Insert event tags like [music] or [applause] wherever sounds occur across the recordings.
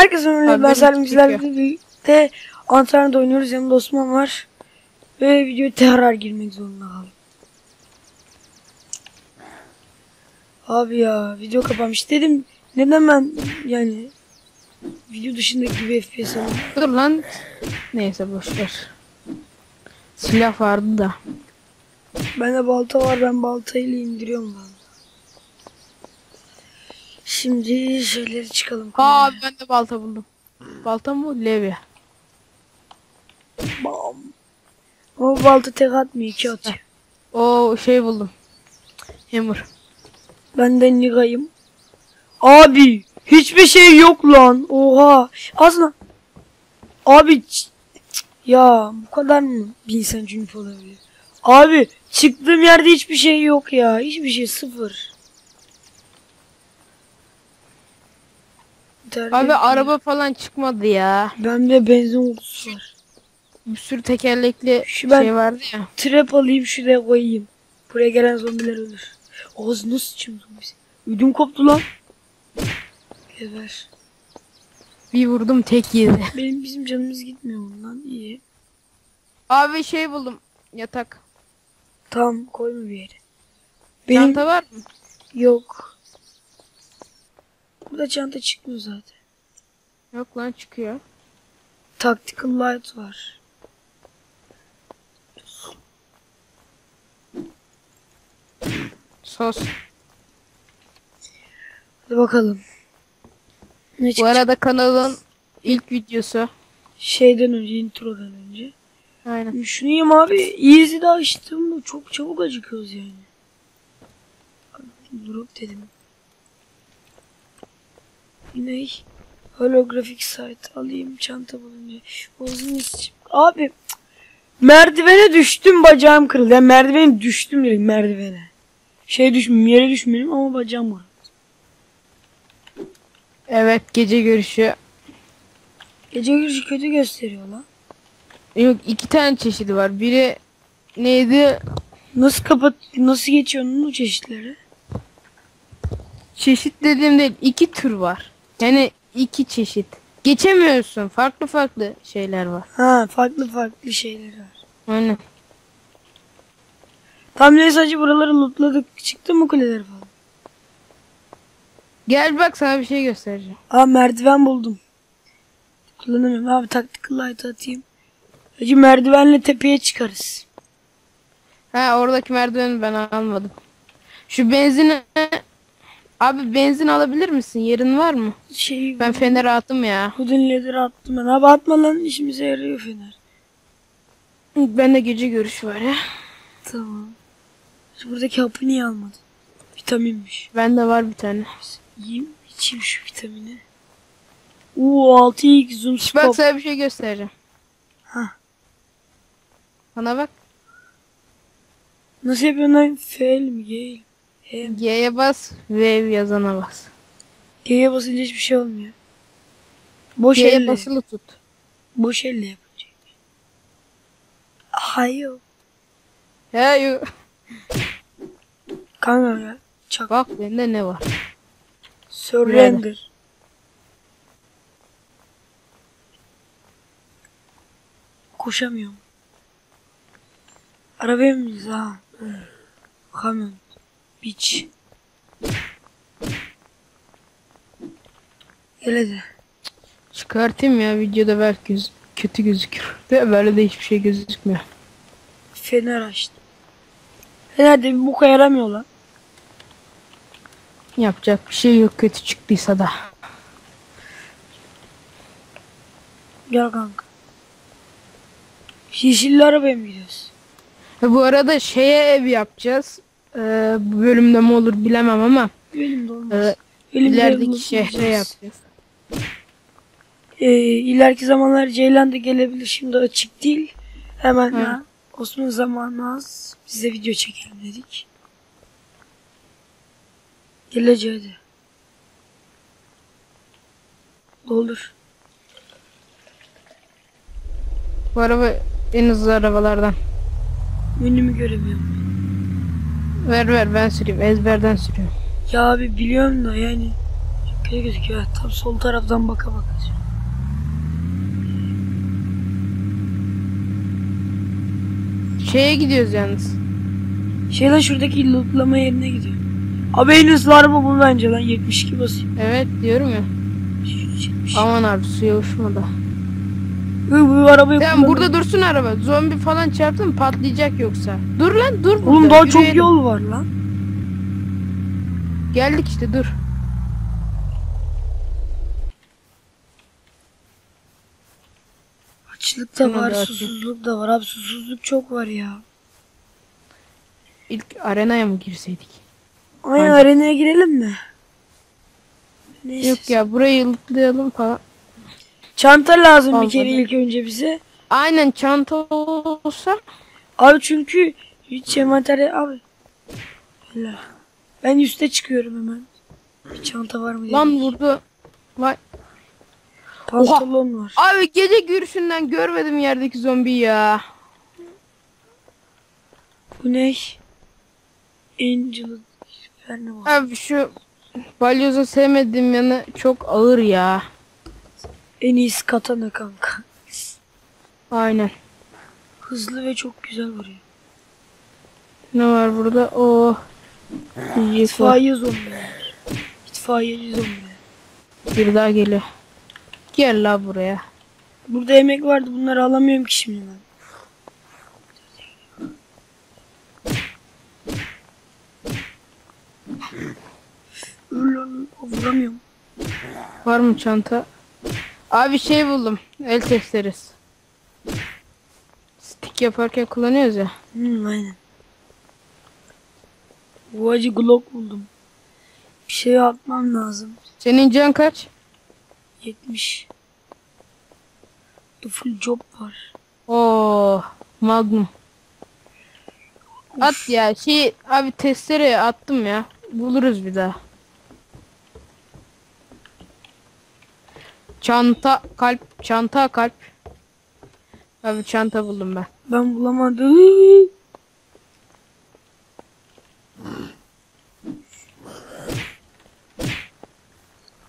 Herkese merhaba. Ben çekiyor. Güzel'le birlikte antrenörde oynuyoruz. Yanımda Osman var. Ve video tekrar girmek zorunda kaldım. Abi ya video kapanmış. Dedim neden ben yani video dışındaki bir FPS alayım. Dur lan. Neyse boş ver. Silah vardı da. Bende balta var. Ben baltayla indiriyorum ben. Şimdi şeyleri çıkalım. Abi ben de balta buldum. Balta mı? Levye. Bam. Ama balta tek atmıyor. iki atıyor. O şey buldum. Hammer. Ben de Niga'yım. Abi hiçbir şey yok lan. Oha. Aslında abi ya bu kadar mı bir insan cünüp olabilir? Abi çıktığım yerde hiçbir şey yok ya. Hiçbir şey sıfır. Terbiye- Abi araba falan çıkmadı ya. Bende benzin kutusu var. Bir sürü tekerlekli Şu ben- şey vardı ya. Trap alayım şuraya koyayım. Buraya gelen zombiler ölür. Ağzı nasıl sıçayım zombisi? Ödüm koptu lan. Geber. Bir vurdum tek yedi. [laughs] Benim bizim canımız gitmiyor bundan. İyi. Abi şey buldum. Yatak. Tamam koyma bir yere. Benim Çanta var mı? yok. Burada çanta çıkmıyor zaten. Yok lan çıkıyor. Tactical light var. Sos. Hadi bakalım. Ne Bu çıkacak? arada kanalın ilk videosu. Şeyden önce introdan önce. Aynen. Şunu yiyeyim abi. Easy'de açtım çok çabuk acıkıyoruz yani. Drop dedim. Ne? Holografik site alayım çanta bulunca. Uzun isim. Abi merdivene düştüm bacağım kırıldı. Yani merdivene düştüm direkt merdivene. Şey düşmüyorum yere düşmedim ama bacağım var. Evet gece görüşü. Gece görüşü kötü gösteriyor lan. Yok iki tane çeşidi var. Biri neydi? Nasıl kapat nasıl geçiyor onun çeşitleri? Çeşit dediğim değil. iki tür var. Yani iki çeşit. Geçemiyorsun. Farklı farklı şeyler var. Ha farklı farklı şeyler var. Aynen. Tam neyse sadece buraları lootladık. Çıktı mı kuleler falan? Gel bak sana bir şey göstereceğim. Aa merdiven buldum. Kullanamıyorum. Abi tactical light atayım. Hacı merdivenle tepeye çıkarız. Ha oradaki merdiveni ben almadım. Şu benzini Abi benzin alabilir misin? Yerin var mı? Şey Ben fener attım ya. Hudin leather attım ben. Abi atma lan işimize yarıyor fener. Ben de gece görüş var ya. Tamam. Şu buradaki hapı niye almadın? Vitaminmiş. Bende var bir tane. Yiyeyim içeyim şu vitamini. Oo 6x zoom Şş, bak scope. sana bir şey göstereceğim. Hah. Bana bak. Nasıl yapıyorsun lan? Fail mi? Gale. G'ye bas. V yazana bas. G'ye basınca hiçbir şey olmuyor. Boş G'ye elle. basılı tut. Boş elle yapınca. Hayır. Yo- Kanka ya. Çak. Bak bende ne var? Surrender. Koşamıyorum. Arabaya mıyız ha? Kamyon. Beach. Gel hadi. Çıkartayım ya videoda belki göz kötü gözükür. De böyle de hiçbir şey gözükmüyor. Fener açtım. Fener de bir boka yaramıyor lan. Yapacak bir şey yok kötü çıktıysa da. Gel kanka. Yeşilli arabaya mı gidiyoruz? Ve bu arada şeye ev yapacağız. Ee, bu bölümde mi olur bilemem ama Benim de olmaz. e, ilerideki yolunu şehre bulacağız. yapacağız. Ee, ileriki zamanlar Ceylan da gelebilir. Şimdi açık değil. Hemen Hı. ya. Osman zamanı az. Biz de video çekelim dedik. Geleceğe hadi. Doldur. Bu araba en hızlı arabalardan. Önümü göremiyorum. Ver ver ben süreyim ezberden sürüyorum. Ya abi biliyorum da yani Kötü gözüküyor. Tam sol taraftan baka baka. Şeye gidiyoruz yalnız. Şey lan şuradaki lootlama yerine gidiyor. Abi en hızlı araba bu bence lan 72 basıyor. Evet diyorum ya. 170. Aman abi suya uçma da. Hı, arabayı Tamam kullanın. burada dursun araba. Zombi falan çarptı mı patlayacak yoksa. Dur lan dur burada. Oğlum daha çok Yürüyelim. yol var lan. Geldik işte dur. Açlık da var, susuzluk da var. Abi susuzluk çok var ya. İlk arenaya mı girseydik? Hadi. arenaya girelim mi? Neyse. Yok ya burayı yıltlayalım falan. Çanta lazım bir Al kere ilk önce bize. Aynen çanta olsa Abi çünkü hiç materyal abi. Helal. Ben üste çıkıyorum hemen. Bir çanta var mı diye. lan vurdu. Vay. Pantolon var. Abi gece görüşünden görmedim yerdeki zombi ya. Bu ne? Angel. Ferne bak. Abi şu balyozu sevmediğim yanı çok ağır ya. En iyisi katana kanka. Aynen. Hızlı ve çok güzel vuruyor. Ne var burada? Var. İtfaiye zombiler. İtfaiyeci zombiler. Bir daha geliyor. Gel la buraya. Burada yemek vardı bunları alamıyorum ki şimdi ben. Öl lan, vuramıyorum. Var mı çanta? Abi şey buldum. El testeresi. Stick yaparken kullanıyoruz ya. Hmm, aynen. Bu acı glock buldum. Bir şey atmam lazım. Senin can kaç? 70. The full job var. Oo, Magnum. At ya şey abi testereye attım ya. Buluruz bir daha. Çanta kalp çanta kalp. Abi çanta buldum ben. Ben bulamadım.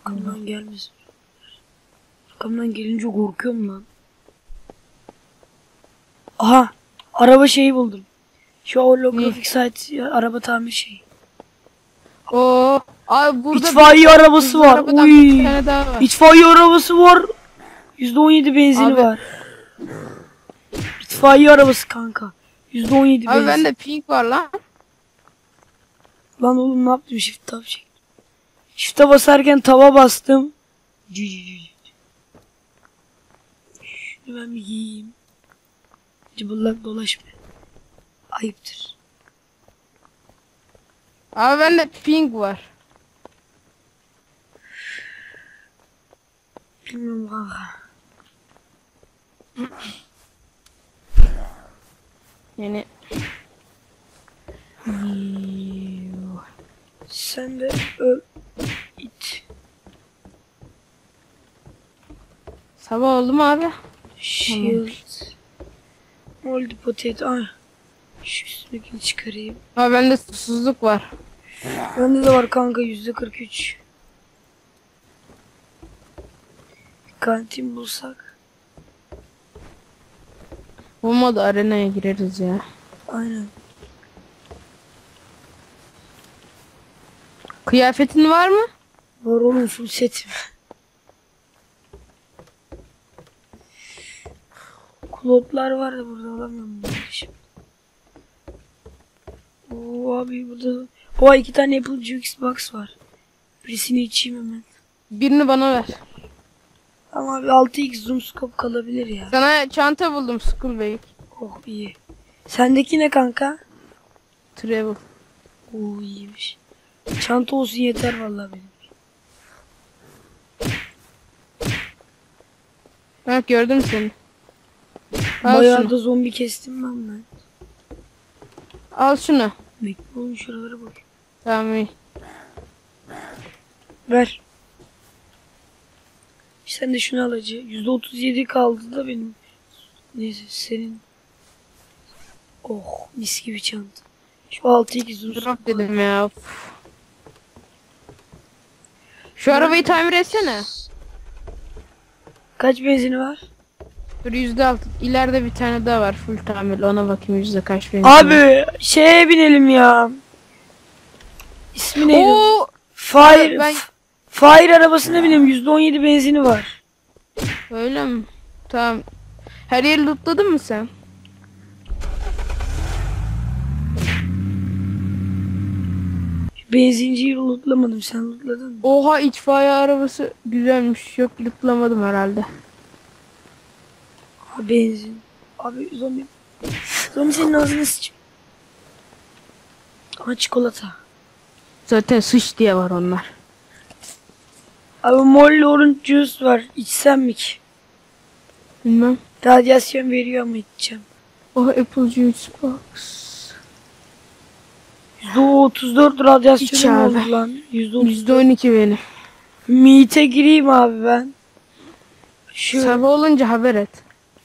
Arkamdan gelmesin. Arkamdan gelince korkuyorum lan. Aha! Araba şeyi buldum. Şu holografik site araba tamir şeyi. Oo, abi burada İtfaiye arabası bir var. arabadan Uy. var. İtfaiye arabası var. %17 benzini Abi- var. İtfaiye arabası kanka. %17 Abi benzin. bende pink var lan. Lan oğlum ne yaptım? Shift tab çektim. Shift'e basarken tava bastım. Şunu ben bir giyeyim. Cıbıllak dolaşma. Ayıptır. Abi bende pink var. Bilmiyorum kanka. Yani Sen de öl. it. sabah oldu mu abi? Shield. Moldy potato. Ay. Şu üstündekini çıkarayım. Abi bende susuzluk var. Bende de var kanka yüzde 43. Bir kantin bulsak. Olmadı arenaya gireriz ya. Aynen. Kıyafetin var mı? Var oğlum full setim. Klotlar var da burada alamıyorum bunları şimdi. Oo abi burada. Oha iki tane Apple Juice Box var. Birisini içeyim hemen. Birini bana ver. Ama abi 6x zoom scope kalabilir ya. Sana çanta buldum school bag. Oh iyi. Sendeki ne kanka? Travel. Oo iyiymiş. Çanta olsun yeter vallahi benim. Bak gördüm seni. Al Bayağı şunu. da zombi kestim ben ben. Al şunu. Bekle oğlum şuralara bak. Tamam iyi. Ver. Sen de şunu al hacı. %37 kaldı da benim. Neyse senin. Oh mis gibi çanta. Şu 6 2 zoom. Drop dedim ya. Şu arabayı tamir etsene. Kaç benzini var? Dur yüzde altı. İleride bir tane daha var full tamirli. Ona bakayım yüzde kaç benzin. var. Abi şeye binelim ya. İsmi neydi? Oo, Fire, ben- Fire arabasına binelim. %17 benzini var. öyle mi? Tamam. Her yeri lootladın mı sen? Benzinciyi lootlamadım. Sen lootladın mı? Oha itfaiye arabası güzelmiş. Yok lootlamadım herhalde. Abi benzin. Abi zombi. Zombi senin ağzına sıçıyor. Ama çikolata. Zaten sıç diye var onlar. Abi Molly Orange Juice var. İçsem mi ki? Bilmem. Radyasyon veriyor ama içeceğim. Oh Apple Juice Box. %34 İç radyasyon abi. oldu lan. %30. Yüzde on iki benim. Meat'e gireyim abi ben. Şu Sabah olunca haber et.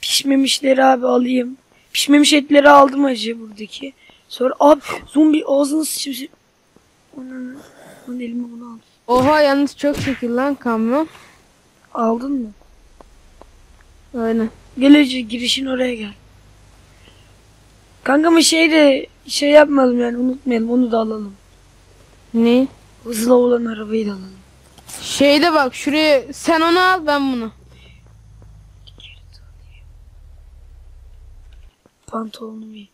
pişmemişleri abi alayım. Pişmemiş etleri aldım acı buradaki. Sonra abi zombi ağzını sıçmış. Onu, onu elime bunu aldım. Oha yalnız çok şekil lan kamyon. Aldın mı? Aynen. Gel Ece girişin oraya gel. Kanka ama şey de şey yapmayalım yani unutmayalım onu da alalım. Ne? Hızlı olan arabayı da alalım. Şeyde bak şuraya sen onu al ben bunu. Pantolonumu giy.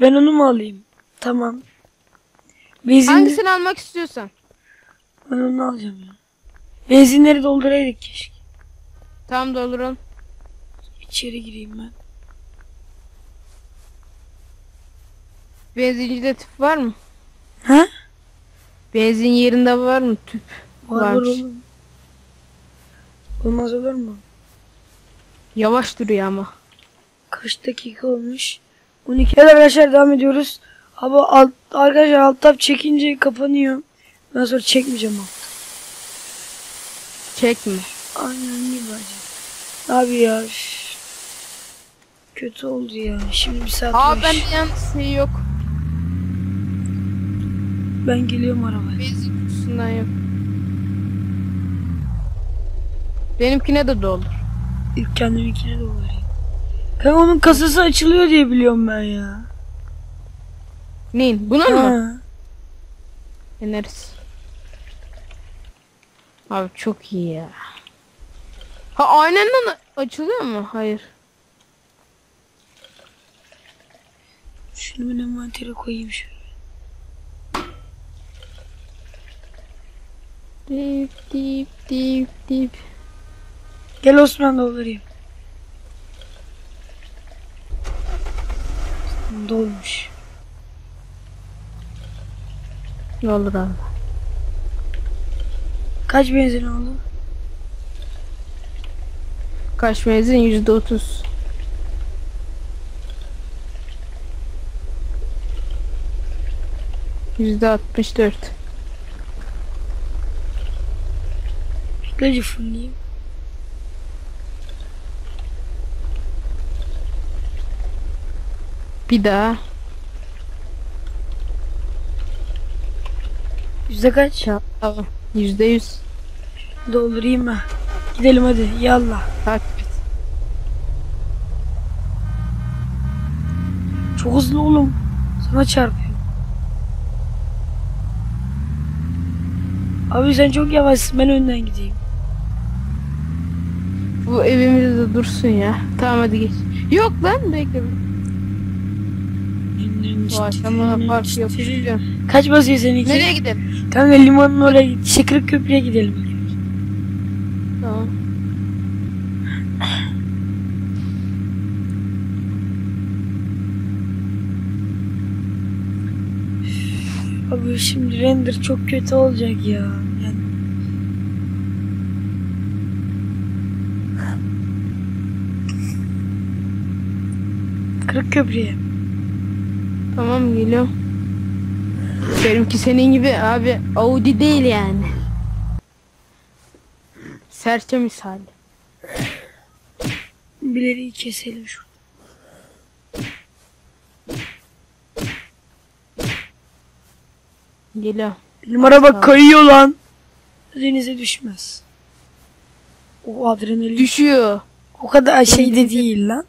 Ben onu mu alayım? Tamam. Benzin Hangisini almak istiyorsan. Ben onu alacağım ya. Benzinleri dolduraydık keşke. Tamam dolduralım. İçeri gireyim ben. Benzincide tüp var mı? Ha? Benzin yerinde var mı tüp? Var var oğlum. Olmaz olur mu? Yavaş duruyor ama. Kaç dakika olmuş? 12. Evet arkadaşlar devam ediyoruz. Abi alt, arkadaşlar alt tab çekince kapanıyor. Ben sonra çekmeyeceğim alt. Çekme. Aynen iyi bence. Abi ya. üf. Kötü oldu ya. Şimdi bir saat Aa baş. ben yalnız şey yok. Ben geliyorum arabaya. Benzin kutusundan yok. Benimkine de doldur. İlk kendiminkine de uğrayayım. Kanka onun kasası açılıyor diye biliyorum ben ya. Neyin? Bunun mu? Ha. Deneriz. Abi çok iyi ya. Ha aynen açılıyor mu? Hayır. Şunu ben envantere koyayım şöyle. Dip dip dip dip. Gel Osman doldurayım. Dolmuş. Doldur abi. Kaç benzin oldu? Kaç benzin? Yüzde otuz. Yüzde altmış dört. Fırlayayım. Bir daha. Yüzde kaç? Tamam. Yüzde yüz. Doldurayım ben. Gidelim hadi yallah. Takip et. Çok hızlı oğlum. Sana çarpıyor. Abi sen çok yavaşsın ben önden gideyim. Bu evimizde de dursun ya. Tamam hadi geç. Yok lan bekle. Bu aşama farkı yapışacağım. Kaç basıyor seninki? Nereye gidelim? Kanka limanın oraya git. Şıkırık köprüye gidelim. Abi şimdi render çok kötü olacak ya. Yani... Kırık köprüye. Tamam geliyorum. Benimki senin gibi abi Audi değil yani. Serçe misali. Bileriği keselim şu. Geliyorum. Benim araba kayıyor lan. denize düşmez. O adrenalin Düşüyor. o kadar şey de değil lan.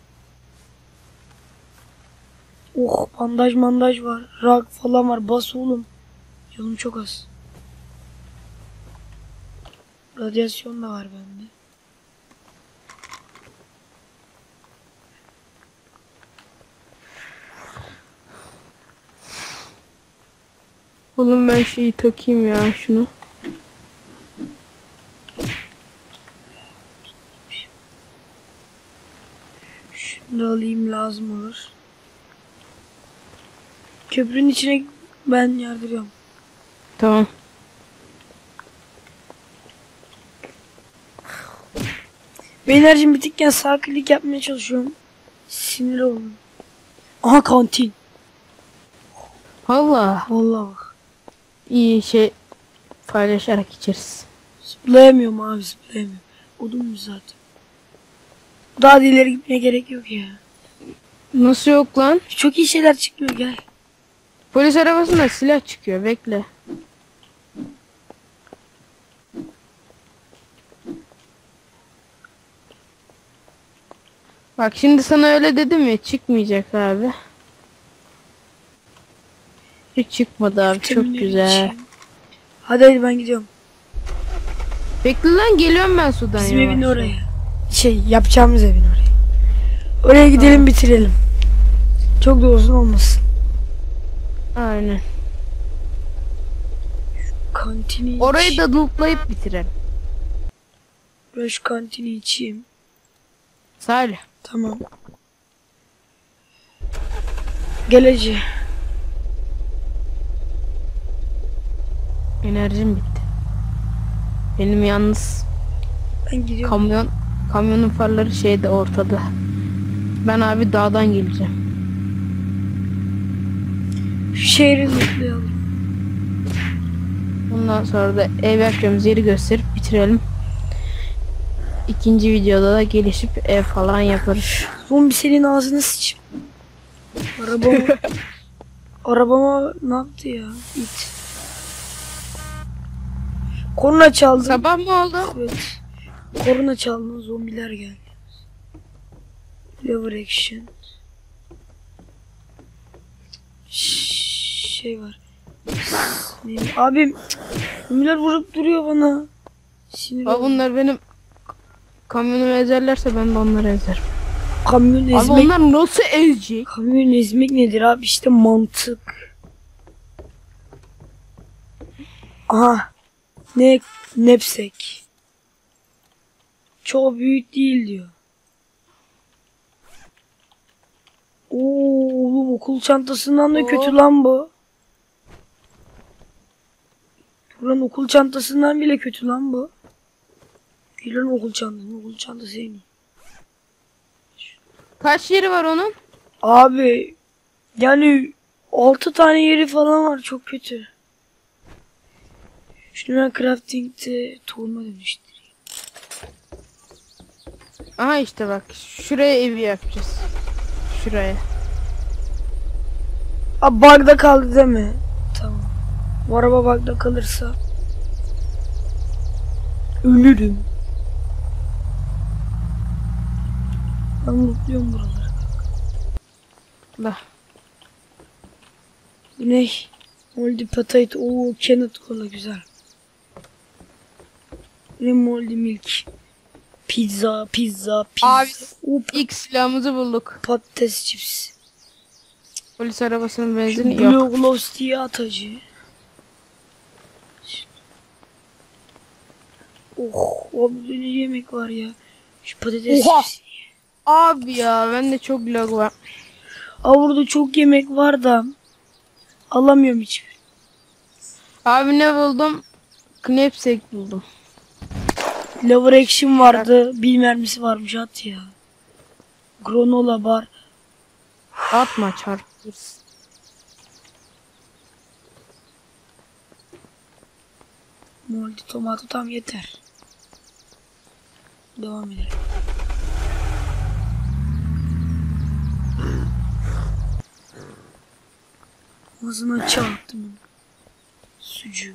Oh bandaj mandaj var. Rak falan var. Bas oğlum. Canım çok az. Radyasyon da var bende. Oğlum ben şeyi takayım ya şunu. Şunu da alayım lazım olur. Köprünün içine ben yardırıyorum. Tamam. Ben enerjim bitikken sağ klik yapmaya çalışıyorum. Sinir oldum. Aha kantin. Allah. Vallahi bak. İyi şey paylaşarak içeriz. Zıplayamıyorum abi zıplayamıyorum. Odun mu zaten? Daha da ileri gitmeye gerek yok ya. Nasıl yok lan? Çok iyi şeyler çıkıyor gel. Polis arabasında silah çıkıyor. Bekle. Bak şimdi sana öyle dedim ya çıkmayacak abi. Hiç çıkmadı abi çok Vitaminleri güzel. içeyim. Hadi hadi ben gidiyorum. Bekle lan geliyorum ben sudan Bizim evin yavaşça. oraya. Şey yapacağımız evin oraya. Oraya gidelim bitirelim. Çok da uzun olmasın. Aynen. Kantini Orayı da lootlayıp bitirelim. Şu kantini içeyim. Salih. Tamam. Gelece. Enerjim bitti. Benim yalnız Ben gidiyorum. kamyon kamyonun farları şeyde ortada. Ben abi dağdan geleceğim. Şehri lootlayalım. Ondan sonra da ev yapacağımız yeri gösterip bitirelim. İkinci videoda da gelişip ev falan yaparız. Zombi senin ağzını sıç. Arabama... [laughs] Arabama ne yaptı ya? İt. Korna çaldı. Sabah mı oldu? Evet. Korna çaldı. Zombiler geldi. Lever action. Şey var. Ne- Abim zombiler vurup duruyor bana. Sinir Abi bunlar benim kamyonumu ezerlerse ben de onları ezerim. Kamyon Abi ezmek. onlar nasıl ezecek? Kamyon ezmek nedir abi? İşte mantık. Aha. Ne nepsek. Çok büyük değil diyor. Oo, okul çantasından da Oo. kötü lan bu. Buranın okul çantasından bile kötü lan bu. Gülün okul çantası, okul çantası en iyi. Kaç yeri var onun? Abi yani 6 tane yeri falan var çok kötü. Şunu ben crafting'de tohuma dönüştüreyim. Aha işte bak şuraya evi yapacağız. Şuraya. Abi bug'da kaldı değil mi? Bu araba bug'da kalırsa ölürüm. Ben mutluyorum buraları. Bak. Bu ne? Moldy potato. Oo Kenneth Cola güzel. Ne moldy milk. Pizza, pizza, pizza. Abi. Oo, İlk silahımızı bulduk. patates chips. Polis arabasının benzini Blue yok. Gloves diye atacı. Oh, abi ne yemek var ya. Şu patates Oha! Abi ya bende çok lag var. Aa burada çok yemek var da alamıyorum hiç. Abi ne buldum? Knapsack buldum. Lever action vardı. Bil mermisi varmış at ya. Granola bar. Atma çarpırız. Moldy tomato tam yeter. Devam edelim. Ağzına çarptım. Sucuğu.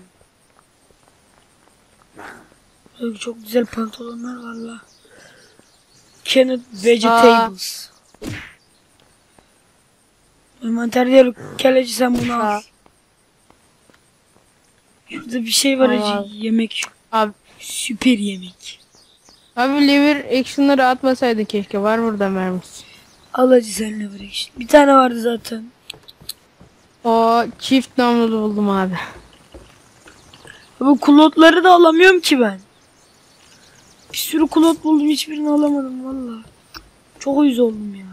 Böyle çok güzel pantolonlar var la. Kenneth Vegetables. Envanterde yok. Keleci sen bunu al. Şurada bir şey var acı. Yemek. Abi, Süper yemek. Abi liver action'ları atmasaydın keşke. Var burada mermisi. Al acı seninle bırak işte. Bir tane vardı zaten. O çift namlulu buldum abi. Bu kulotları da alamıyorum ki ben. Bir sürü kulot buldum hiçbirini alamadım valla. Çok uyuz oldum ya.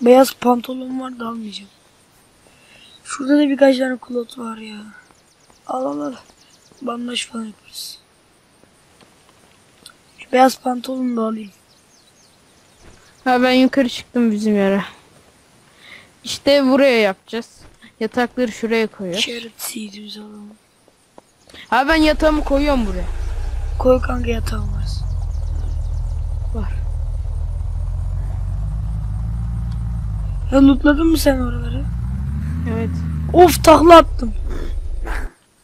Beyaz pantolon var da almayacağım. Şurada da birkaç tane kulot var ya. Al al al. Bandaj falan yaparız. Şu beyaz pantolonu da alayım. Ha ben yukarı çıktım bizim yere. İşte buraya yapacağız. Yatakları şuraya koyuyoruz. Carrot seed'imizi alalım. Ha ben yatağımı koyuyorum buraya. Koy kanka yatağım var. Var. Ya lootladın mı sen oraları? Evet. Of takla attım.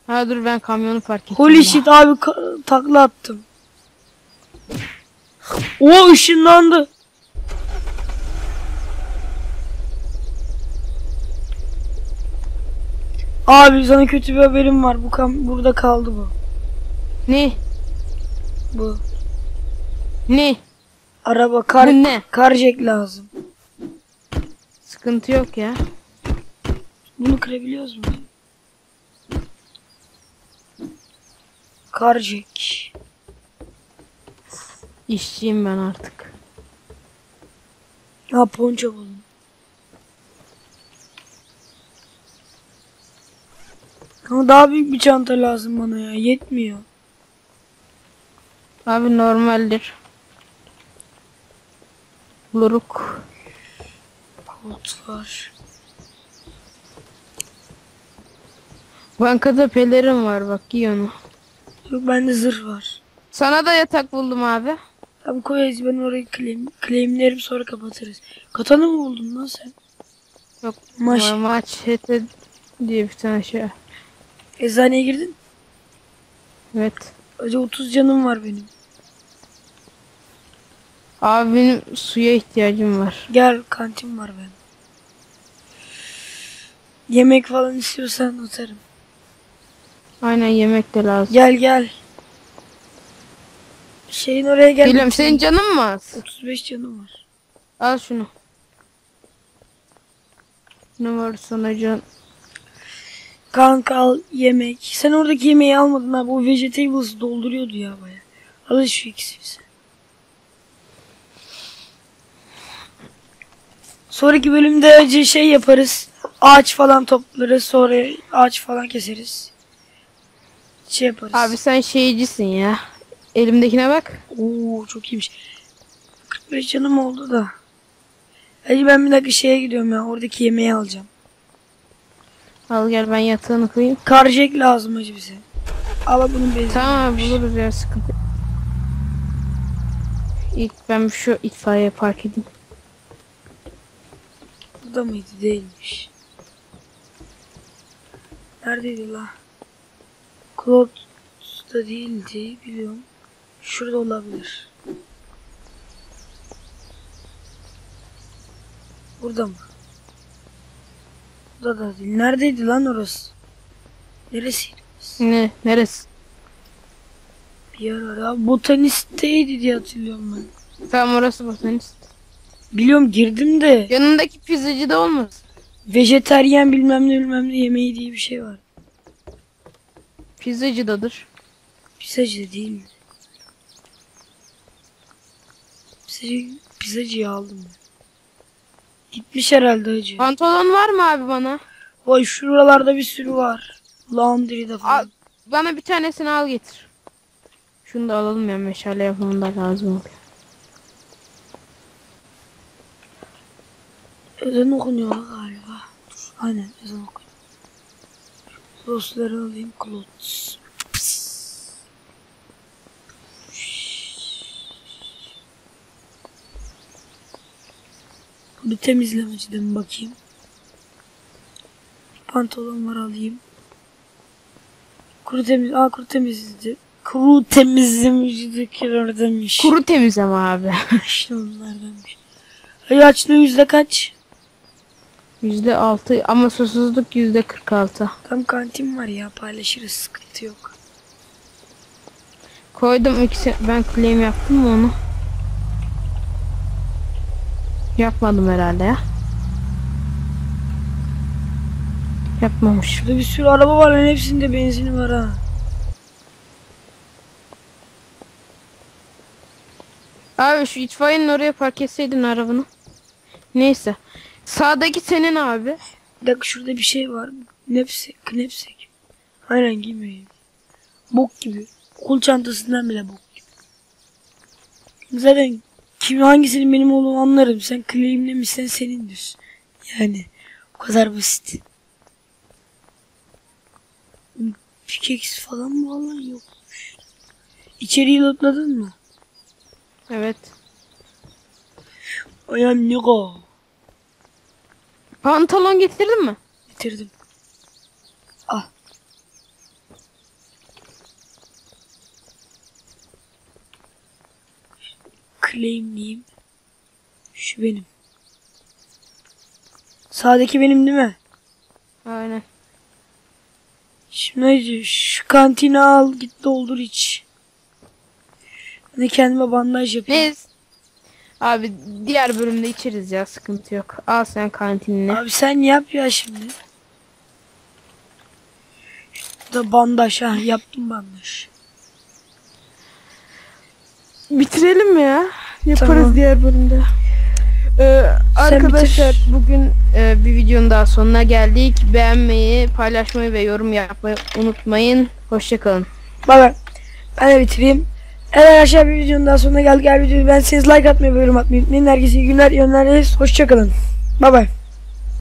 Ha dur ben kamyonu fark ettim. Holy ya. shit abi takla attım. O ışınlandı. Abi sana kötü bir haberim var. Bu kam burada kaldı bu. Ne? Bu. Ne? Araba kar Bu ne? karjek lazım. Sıkıntı yok ya. Bunu kırabiliyoruz mu? Karjek. İşçiyim ben artık. Ha ponço buldum. Ama daha büyük bir çanta lazım bana ya. Yetmiyor. Abi normaldir. Luruk. Kolt var. Bankada pelerin var bak giy onu. Yok bende zırh var. Sana da yatak buldum abi. Tamam koyarız ben orayı claim, claimlerim sonra kapatırız. Katana mı buldun lan sen? Yok. Maş. Ma- Maçete diye bir tane şey. Eczaneye girdin. Evet. Acı 30 canım var benim. Abi benim suya ihtiyacım var. Gel kantin var benim. Yemek falan istiyorsan atarım. Aynen yemek de lazım. Gel gel. Şeyin oraya gel. Geliyorum. Senin canın mı az? 35 canım var. Al şunu. Ne var sana can? Kanka al yemek. Sen oradaki yemeği almadın abi. O vegetables dolduruyordu ya baya. Al şu ikisi. Sonraki bölümde acı şey yaparız. Ağaç falan toplarız. Sonra ağaç falan keseriz. Şey yaparız. Abi sen şeycisin ya. Elimdekine bak. Oo çok iyiymiş. 45 canım oldu da. Hadi ben bir dakika şeye gidiyorum ya. Oradaki yemeği alacağım. Al gel ben yatağını koyayım. Karjek lazım acı bize. Al bunun benzin. Tamam buluruz ya sıkıntı. İlk ben şu itfaiye park edeyim. Burada mıydı? Değilmiş. Neredeydi la? Cloud'da değildi biliyorum. Şurada olabilir. Burada mı? Burada da değil. Neredeydi lan orası? Neresiydi? Ne? Neresi? Bir yer var. Abi botanistteydi diye hatırlıyorum ben. Tamam orası botanist. Biliyorum girdim de Yanındaki pizzacı da olmaz. vejeteryen bilmem ne bilmem ne yemeği diye bir şey var. Pizzacıdadır. Pizzacı değil mi? Pizzacı, pizzacıyı aldım ben. Gitmiş herhalde hacı. Pantolon var mı abi bana? Vay şuralarda bir sürü var. Laundry'de Al, falan. bana bir tanesini al getir. Şunu da alalım ya meşale yapımında lazım oluyor. Ezan okunuyor galiba. Aynen ezan okunuyor. Dostları alayım. Clothes. Bir temizlemeciden bakayım. Pantolon var alayım. Kuru temiz. Aa kuru temizdi. Kuru temizlemecidir demiş. Kuru temizleme abi. işte onlardanmış. Ay açlığı yüzde kaç? Yüzde altı ama susuzluk yüzde kırk altı. Tam kantin var ya paylaşırız sıkıntı yok. Koydum ikisi. Ben claim yaptım mı onu? Yapmadım herhalde ya. Yapmamış. Şurada bir sürü araba var lan hepsinde benzini var ha. Abi şu itfaiyenin oraya park etseydin arabanı. Neyse. Sağdaki senin abi. Bir dakika şurada bir şey var. Knepsek, knepsek. Aynen giymeyeyim. Bok gibi. Kol çantasından bile bok gibi. Zaten kim hangisinin benim olduğunu anlarım. Sen claimlemişsen senindir. Yani o kadar basit. Pickaxe falan mı vallahi yokmuş. İçeriği lootladın mı? Evet. Ayağım ne o? Pantolon getirdin mi? Bitirdim. Ah. Claimleyeyim. Şu benim. Sağdaki benim değil mi? Aynen. Şimdi şu kantini al git doldur iç. De kendime bandaj yapayım. Biz Abi diğer bölümde içeriz ya sıkıntı yok. Al sen kantinini. Abi sen yap ya şimdi. Şurada bandaj ha yaptım bandaj. Bitirelim mi ya? Yaparız Tamam. diğer bölümde. Ee, arkadaşlar bugün e, bir videonun daha sonuna geldik. Beğenmeyi, paylaşmayı ve yorum yapmayı unutmayın. Hoşçakalın. Bay. Ben de bitireyim. Evet arkadaşlar bir videonun daha sonuna geldik. Eğer videoyu beğendiyseniz like atmayı ve atmayı unutmayın. Herkese iyi günler, iyi günler. Hoşçakalın. Bay bay.